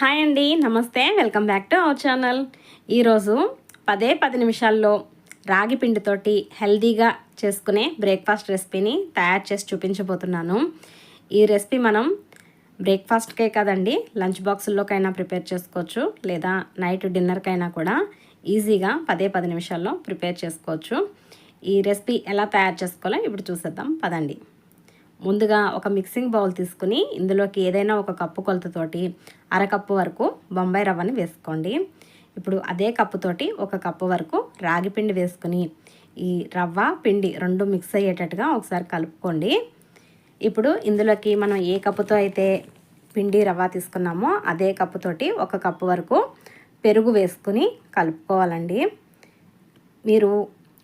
Hi అండి నమస్తే. Welcome back to our channel. ఈరోజు పదే పది నిమిషాల్లో రాగి పిండితోటి హెల్దీగా చేసుకునే బ్రేక్ఫాస్ట్ రెసిపీని తయారు చేసి చూపించబోతున్నాను. ఈ రెసిపీ మనం బ్రేక్ఫాస్ట్కే కదండి లంచ్ బాక్సుల్లోకైనా ప్రిపేర్ చేసుకోవచ్చు లేదా నైట్ డిన్నర్కైనా కూడా ఈజీగా పదే పది నిమిషాల్లో ప్రిపేర్ చేసుకోవచ్చు. ఈ రెసిపీ ఎలా తయారు చేసుకోవాలో ఇప్పుడు చూసేద్దాం. పదండి. ముందుగా ఒక మిక్సింగ్ బౌల్ తీసుకుని ఇందులోకి ఏదైనా ఒక కప్పు కొలతతోటి అరకప్పు వరకు బొంబాయి రవ్వని వేసుకోండి. ఇప్పుడు అదే కప్పుతోటి ఒక కప్పు వరకు రాగి పిండి వేసుకుని ఈ రవ్వ పిండి రెండు మిక్స్ అయ్యేటట్టుగా ఒకసారి కలుపుకోండి. ఇప్పుడు ఇందులోకి మనం ఏ కప్పుతో అయితే పిండి రవ్వ తీసుకున్నామో అదే కప్పుతోటి ఒక కప్పు వరకు పెరుగు వేసుకుని కలుపుకోవాలండి. మీరు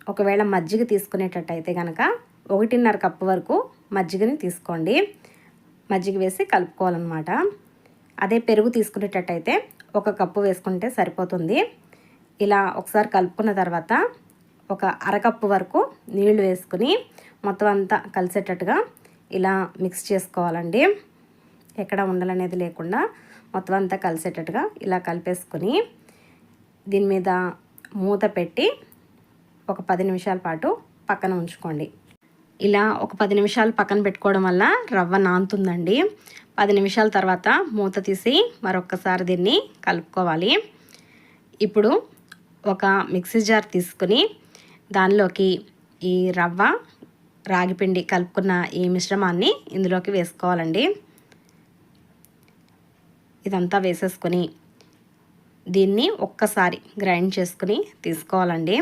ఒకవేళ మజ్జిగ తీసుకునేటట్టయితే కనుక ఒకటిన్నర కప్పు వరకు మజ్జిగని తీసుకోండి. మజ్జిగ వేసి కలుపుకోవాలన్నమాట. అదే పెరుగు తీసుకునేటట్టయితే ఒక కప్పు వేసుకుంటే సరిపోతుంది. ఇలా ఒకసారి కలుపుకున్న తర్వాత ఒక అరకప్పు వరకు నీళ్ళు వేసుకుని మొత్తం అంతా కలిసేటట్టుగా ఇలా మిక్స్ చేసుకోవాలండి. ఎక్కడ ఉండాలనేది లేకుండా మొత్తం అంతా కలిసేటట్టుగా ఇలా కలిపేసుకుని దీని మీద మూత పెట్టి ఒక పది నిమిషాల పాటు పక్కన ఉంచుకోండి. ఇలా ఒక పది నిమిషాలు పక్కన పెట్టుకోవడం వల్ల రవ్వ నానుతుందండి పది నిమిషాల తర్వాత మూత తీసి మరొకసారి దీన్ని కలుపుకోవాలి. ఇప్పుడు ఒక మిక్సీ జార్ తీసుకుని దానిలోకి ఈ రవ్వ రాగిపిండి కలుపుకున్న ఈ మిశ్రమాన్ని ఇందులోకి వేసుకోవాలండి. ఇదంతా వేసేసుకొని దీన్ని ఒక్కసారి గ్రైండ్ చేసుకుని తీసుకోవాలండి.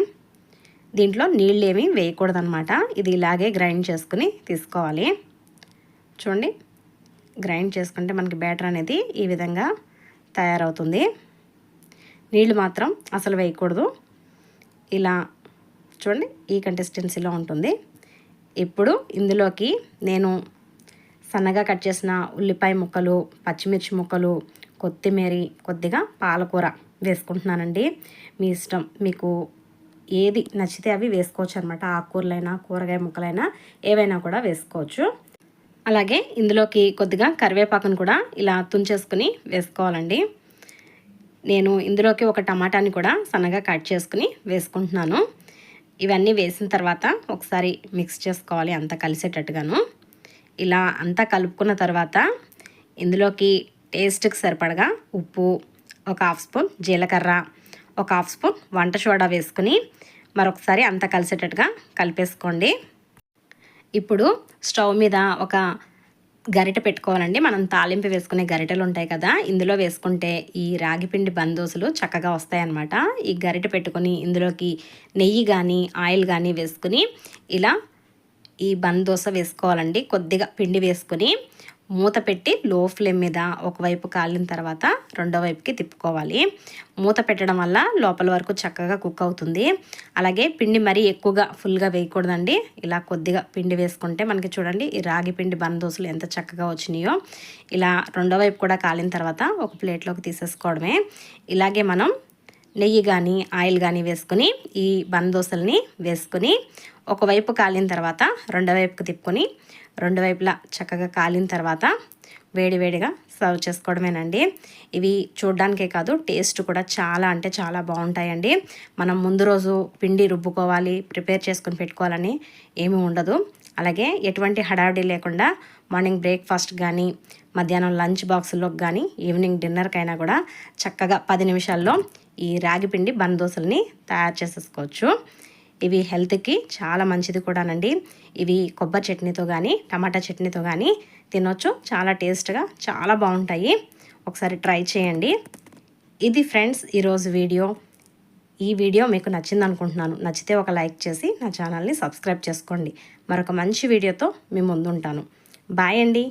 దీంట్లో నీళ్ళు ఏమీ వేయకూడదనమాట ఇది ఇలాగే గ్రైండ్ చేసుకుని తీసుకోవాలి. చూడండి గ్రైండ్ చేసుకుంటే మనకి బ్యాటర్ అనేది ఈ విధంగా తయారవుతుంది. నీళ్ళు మాత్రం అసలు వేయకూడదు. ఇలా చూడండి ఈ కంటెస్టెన్సీలో ఉంటుంది. ఇప్పుడు ఇందులోకి నేను సన్నగా కట్ చేసిన ఉల్లిపాయ ముక్కలు పచ్చిమిర్చి ముక్కలు కొత్తిమీర కొద్దిగా పాలకూర వేసుకుంటున్నానండి. మీ ఇష్టం మీకు ఏది నచ్చితే అవి వేసుకోవచ్చు అనమాట ఆకుకూరలైనా కూరగాయ ముక్కలైనా ఏవైనా కూడా వేసుకోవచ్చు. అలాగే ఇందులోకి కొద్దిగా కరివేపాకును కూడా ఇలా తుంచేసుకుని వేసుకోవాలండి. నేను ఇందులోకి ఒక టమాటాని కూడా సన్నగా కట్ చేసుకుని వేసుకుంటున్నాను. ఇవన్నీ వేసిన తర్వాత ఒకసారి మిక్స్ చేసుకోవాలి అంతా కలిసేటట్టుగాను. ఇలా అంతా కలుపుకున్న తర్వాత ఇందులోకి టేస్ట్కి సరిపడగా ఉప్పు ఒక హాఫ్ స్పూన్ జీలకర్ర ఒక హాఫ్ స్పూన్ వంట సోడా వేసుకుని మరొకసారి అంతా కలిసేటట్టుగా కలిపేసుకోండి. ఇప్పుడు స్టవ్ మీద ఒక గరిటె పెట్టుకోవాలండి. మనం తాలింపు వేసుకునే గరిటెలు ఉంటాయి కదా ఇందులో వేసుకుంటే ఈ రాగిపిండి బందోసులు చక్కగా వస్తాయన్నమాట. ఈ గరిట పెట్టుకొని ఇందులోకి నెయ్యి కానీ ఆయిల్ కానీ వేసుకుని ఇలా ఈ బందోస వేసుకోవాలండి. కొద్దిగా పిండి వేసుకొని మూత పెట్టి లో ఫ్లేమ్ మీద ఒకవైపు కాలిన తర్వాత రెండో వైపుకి తిప్పుకోవాలి. మూత పెట్టడం వల్ల లోపల వరకు చక్కగా కుక్ అవుతుంది. అలాగే పిండి మరీ ఎక్కువగా ఫుల్గా వేయకూడదండి. ఇలా కొద్దిగా పిండి వేసుకుంటే మనకి చూడండి ఈ రాగి పిండి బందోసులు ఎంత చక్కగా వచ్చినాయో. ఇలా రెండో వైపు కూడా కాలిన తర్వాత ఒక ప్లేట్లోకి తీసేసుకోవడమే. ఇలాగే మనం నెయ్యి కానీ ఆయిల్ కానీ వేసుకొని ఈ బందోసల్ని వేసుకొని ఒకవైపు కాలిన తర్వాత రెండో వైపుకి తిప్పుకొని రెండు వైపులా చక్కగా కాలిన తర్వాత వేడివేడిగా సర్వ్ చేసుకోవడమేనండి. ఇవి చూడడానికే కాదు టేస్ట్ కూడా చాలా అంటే చాలా బాగుంటాయండి. మనం ముందు రోజు పిండి రుబ్బుకోవాలి ప్రిపేర్ చేసుకొని పెట్టుకోవాలని ఏమీ ఉండదు. అలాగే ఎటువంటి హడావిడి లేకుండా మార్నింగ్ బ్రేక్ఫాస్ట్ కానీ మధ్యాహ్నం లంచ్ బాక్సుల్లోకి కానీ ఈవినింగ్ డిన్నర్కైనా కూడా చక్కగా పది నిమిషాల్లో ఈ రాగి పిండి దోశల్ని తయారు చేసేసుకోవచ్చు. ఇవి హెల్త్కి చాలా మంచిది కూడానండి. ఇవి కొబ్బరి చట్నీతో కానీ టమాటా చట్నీతో కానీ తినొచ్చు. చాలా టేస్ట్గా చాలా బాగుంటాయి. ఒకసారి ట్రై చేయండి. ఇది ఫ్రెండ్స్ ఈరోజు వీడియో. ఈ వీడియో మీకు నచ్చింది అనుకుంటున్నాను నచ్చితే ఒక లైక్ చేసి నా ఛానల్ని సబ్స్క్రైబ్ చేసుకోండి. మరొక మంచి వీడియోతో మీ ముందుంటాను. బాయ్ అండి.